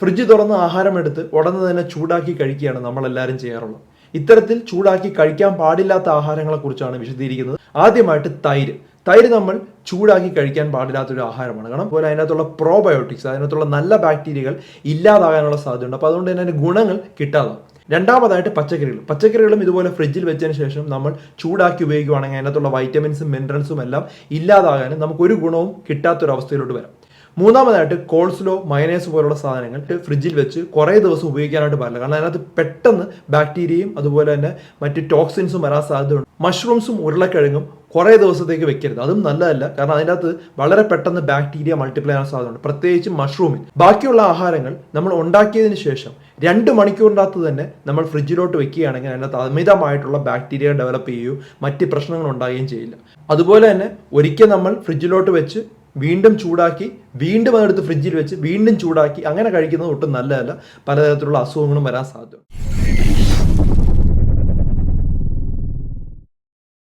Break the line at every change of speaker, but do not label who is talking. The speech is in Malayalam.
ഫ്രിഡ്ജ് തുറന്ന് ആഹാരം എടുത്ത് ഉടനെ തന്നെ ചൂടാക്കി കഴിക്കുകയാണ് നമ്മൾ എല്ലാവരും ചെയ്യാറുള്ളത്. ഇത്തരത്തിൽ ചൂടാക്കി കഴിക്കാൻ പാടില്ലാത്ത ആഹാരങ്ങളെ കുറിച്ചാണ് വിശദീകരിക്കുന്നത്. ആദ്യമായിട്ട് തൈര്. തൈര് നമ്മൾ ചൂടാക്കി കഴിക്കാൻ പാടില്ലാത്തൊരു ആഹാരമാണ്. കാരണം പോലെ അതിനകത്തുള്ള പ്രോബയോട്ടിക്സ് അതിനകത്തുള്ള നല്ല ബാക്ടീരിയകൾ ഇല്ലാതാകാനുള്ള സാധ്യതയുണ്ട്. അപ്പോൾ അതുകൊണ്ട് തന്നെ ഗുണങ്ങൾ കിട്ടാതാവും. രണ്ടാമതായിട്ട് പച്ചക്കറികൾ. പച്ചക്കറികളും ഇതുപോലെ ഫ്രിഡ്ജിൽ വെച്ചതിന് ശേഷം നമ്മൾ ചൂടാക്കി ഉപയോഗിക്കുകയാണെങ്കിൽ അതിനകത്തുള്ള വൈറ്റമിൻസും മിനറൽസും എല്ലാം ഇല്ലാതാകാനും നമുക്കൊരു ഗുണവും കിട്ടാത്തൊരവസ്ഥയിലോട്ട് വരാം. മൂന്നാമതായിട്ട് കോൾസ്ലോ മയനേസ് പോലുള്ള സാധനങ്ങൾ ഫ്രിഡ്ജിൽ വെച്ച് കുറേ ദിവസം ഉപയോഗിക്കാനായിട്ട് പാടില്ല. കാരണം അതിനകത്ത് പെട്ടെന്ന് ബാക്ടീരിയയും അതുപോലെ തന്നെ മറ്റ് ടോക്സിൻസും വരാൻ സാധ്യതയുണ്ട്. മഷ്റൂംസും ഉരുളക്കിഴങ്ങും കുറേ ദിവസത്തേക്ക് വെക്കരുത്. അതും നല്ലതല്ല. കാരണം അതിനകത്ത് വളരെ പെട്ടെന്ന് ബാക്ടീരിയ മൾട്ടിപ്ലൈ ചെയ്യാൻ സാധ്യതയുണ്ട്. പ്രത്യേകിച്ച് മഷ്റൂമിൽ ബാക്കിയുള്ള ആഹാരങ്ങൾ നമ്മൾ ഉണ്ടാക്കിയതിന് ശേഷം രണ്ട് മണിക്കൂറിനകത്ത് തന്നെ നമ്മൾ ഫ്രിഡ്ജിലോട്ട് വെക്കുകയാണെങ്കിൽ അതിനകത്ത് അമിതമായിട്ടുള്ള ബാക്ടീരിയ ഡെവലപ്പ് ചെയ്യുകയോ മറ്റ് പ്രശ്നങ്ങൾ ഉണ്ടാകുകയും ചെയ്യില്ല. അതുപോലെ തന്നെ ഒരിക്കൽ നമ്മൾ ഫ്രിഡ്ജിലോട്ട് വെച്ച് വീണ്ടും ചൂടാക്കി വീണ്ടും അതെടുത്ത് ഫ്രിഡ്ജിൽ വെച്ച് വീണ്ടും ചൂടാക്കി അങ്ങനെ കഴിക്കുന്നത് ഒട്ടും നല്ലതല്ല. പലതരത്തിലുള്ള അസുഖങ്ങളും വരാൻ സാധ്യതയുണ്ട്.